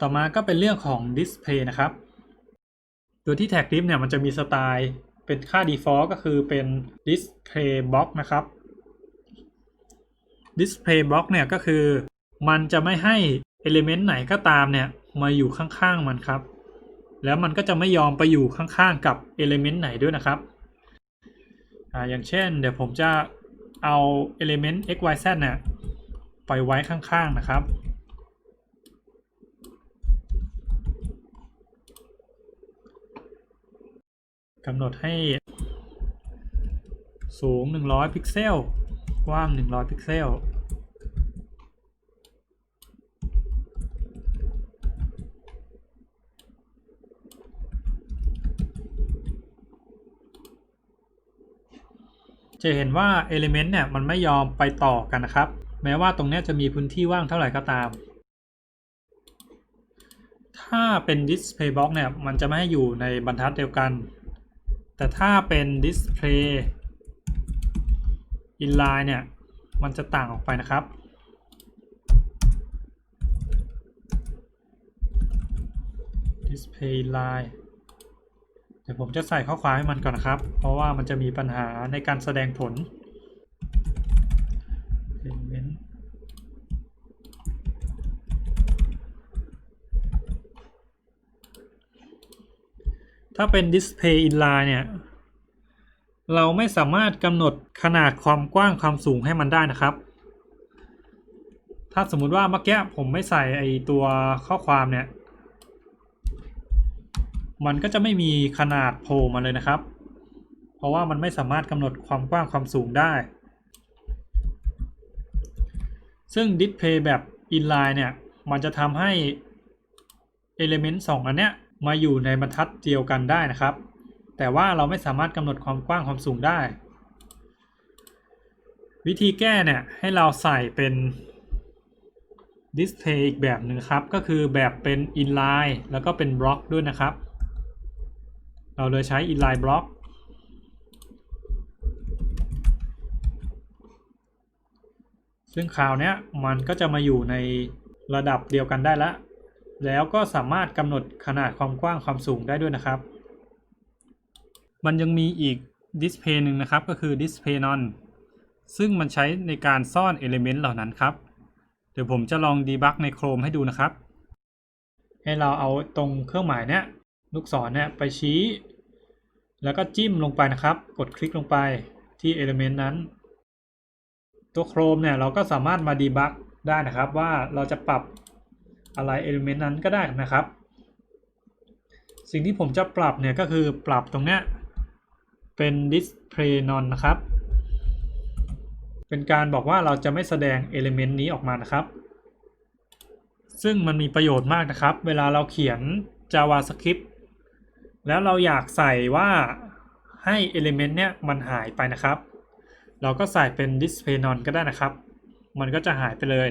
ต่อมาก็เป็นเรื่องของ display นะครับ โดยที่ tag div เนี่ยมันจะมีสไตล์เป็นค่า default ก็คือเป็น display block นะครับ display block เนี่ยก็คือมันจะไม่ให้ element ไหนก็ตามเนี่ยมาอยู่ข้างๆมันครับ แล้วมันก็จะไม่ยอมไปอยู่ข้างๆกับ element ไหนด้วยนะครับอ่าอย่างเช่น เดี๋ยวผมจะเอา element x y z เนี่ยไปไว้ข้างๆนะครับ กำหนดให้สูง 100 พิกเซล กว้าง 100 พิกเซล จะเห็นว่า Element เนี่ยมันไม่ยอมไปต่อกันนะครับ แม้ว่าตรงนี้จะมีพื้นที่ว่างเท่าไหร่ก็ตาม ถ้าเป็น Display Box เนี่ยมันจะไม่ให้อยู่ในบรรทัดเดียวกัน แต่ถ้าเป็น Display Inline เนี่ย มันจะต่างออกไปนะครับ Display Inline เดี๋ยวผมจะใส่ข้อความให้มันก่อนนะครับ เพราะว่ามันจะมีปัญหาในการแสดงผล Element ถ้าเป็น Display Inline เนี่ย เราไม่สามารถกำหนดขนาดความกว้างความสูงให้มันได้นะครับ ถ้าสมมุติว่าเมื่อกี้ผมไม่ใส่ไอตัวข้อความเนี่ย มันก็จะไม่มีขนาดโผล่มาเลยนะครับ เพราะว่ามันไม่สามารถกำหนดความกว้างความสูงได้ ซึ่ง Display แบบ Inline เนี่ย มันจะทำให้ Element 2 อันเนี้ย มาอยู่ในบรรทัดเดียวกันได้นะครับ แต่ว่าเราไม่สามารถกำหนดความกว้างความสูงได้ วิธีแก้เนี่ยให้เราใส่เป็น display อีกแบบหนึ่งครับ ก็คือแบบเป็น inline แล้วก็เป็นบล็อกด้วยนะครับ เราเลยใช้ inline block ซึ่งคราวนี้มันก็จะมาอยู่ในระดับเดียวกันได้แล้ว แล้วก็สามารถกำหนดขนาดความกว้างความสูงได้ด้วยนะครับ มันยังมีอีก display หนึ่งนะครับก็คือ display none ซึ่งมันใช้ในการซ่อน element เหล่านั้นครับ เดี๋ยวผมจะลอง debug ใน Chrome ให้ดูนะครับ ให้เราเอาตรงเครื่องหมายเนี้ยลูกศรเนี่ยไปชี้ แล้วก็จิ้มลงไปนะครับ กดคลิกลงไปที่ element นั้น ตัว Chrome เนี่ยเราก็สามารถมา debug ได้นะครับว่าเราจะปรับ อะไร element นั้นก็ได้นะครับ สิ่งที่ผมจะปรับเนี่ยก็คือปรับตรงเนี้ยเป็น display none นะครับ เป็นการบอกว่าเราจะไม่แสดง element นี้ออกมานะครับ ซึ่งมันมีประโยชน์มากนะครับ เวลาเราเขียน JavaScript แล้วเราอยากใส่ว่าให้ element เนี่ยมันหายไปนะครับ เราก็ใส่เป็น display none ก็ได้นะครับ มันก็จะหายไปเลย